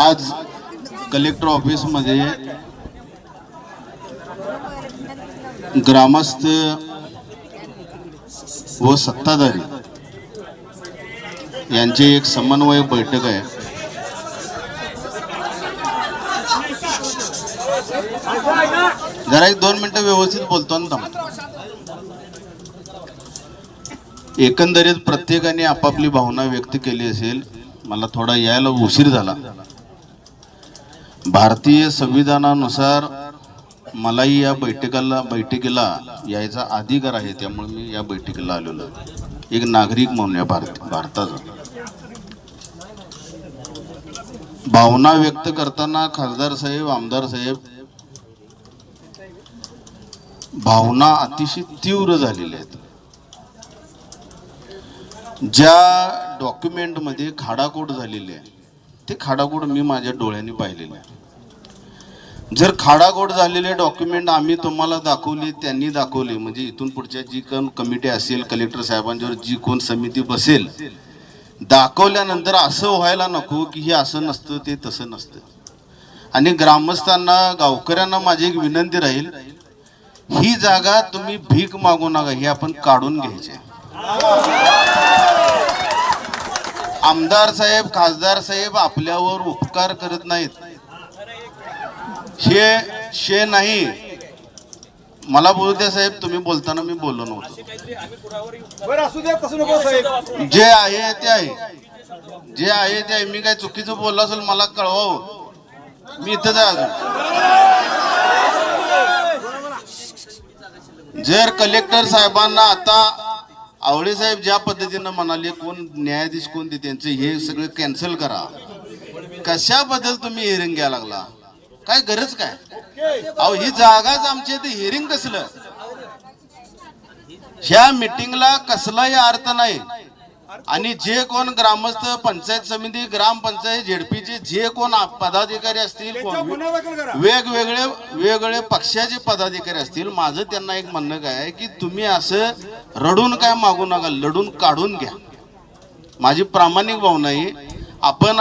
आज कलेक्टर ऑफिसमध्ये ग्रामस्थ व सत्ताधारी यांची एक समन्वय बैठक आहे. जरा एक दोन मिनिटं व्यवस्थित बोलतो ना एकंदरीत प्रत्येकाने आपापली भावना व्यक्त केली असेल मला थोडा यायला उशीर झाला. भारतीय संविधानानुसार मलाही या बैठकाला बैठकीला यायचा अधिकार आहे त्यामुळे मी या बैठकीला आलेलो एक नागरिक म्हणून या भारत भारताचा. भावना व्यक्त करताना खासदार साहेब आमदार साहेब भावना अतिशय तीव्र झालेल्या आहेत. ज्या डॉक्युमेंटमध्ये खाडाखोड झालेली आहे ते खाडाखोड मी माझ्या डोळ्यांनी पाहिलेले आहे. जर खाडाखोड झालेले डॉक्युमेंट आम्ही तुम्हाला दाखवले त्यांनी दाखवले म्हणजे इथून पुढच्या जी कोण कमिटी असेल कलेक्टर साहेबांच्यावर जी कोण समिती बसेल दाखवल्यानंतर असं व्हायला नको की हे असं नसतं ते तसं नसतं. आणि ग्रामस्थांना गावकऱ्यांना माझी एक विनंती राहील ही जागा तुम्ही भीक मागू नका ही आपण काढून घ्यायची आमदार साहेब खासदार साहेब आपल्यावर उपकार करत नाहीत. हे शे नाही. मला बोलू द्या साहेब तुम्ही बोलताना मी बोललो नव्हतो. जे आहे ते आहे. जे आहे ते आहे. मी काय चुकीचं बोललो असेल मला कळवावं. मी इथंच आहे अजून. जर कलेक्टर साहेबांना आता आवळे साहेब ज्या पद्धतीनं म्हणाले कोण न्यायाधीश कोण ते त्यांचं हे सगळं कॅन्सल करा. कशाबद्दल तुम्ही हिअरिंग घ्यायला लागला? काय गरज काय? अहो ही जागाच आमची ते हिअरिंग कसलं? ह्या मिटिंगला कसलाही अर्थ नाही. आणि जे कोण ग्रामस्थ पंचायत समिती ग्रामपंचायत झेडपीचे जे कोण पदाधिकारी असतील वेगवेगळे वेगवेगळे पक्षाचे पदाधिकारी असतील माझं त्यांना एक म्हणणं काय आहे की तुम्ही असं रडून काय मागू नका लढून काढून घ्या. माझी प्रामाणिक भावना आहे आपण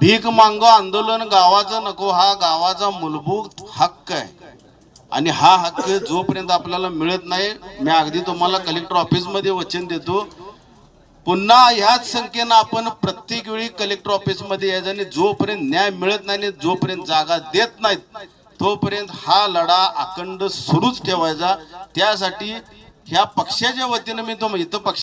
भीक मांगो आंदोलन गावाचं नको हा गावाचा मूलभूत हक्क आहे. आणि हा हक्क जोपर्यंत आपल्याला मिळत नाही मी अगदी तुम्हाला कलेक्टर ऑफिसमध्ये वचन देतो पुन्हा ह्याच संख्येनं आपण प्रत्येक वेळी कलेक्टर ऑफिसमध्ये यायचं आणि जोपर्यंत न्याय मिळत नाही आणि जोपर्यंत जागा देत नाहीत तोपर्यंत हा लढा अखंड सुरूच ठेवायचा. त्यासाठी ह्या पक्षाच्या वतीनं मी तो इथं पक्ष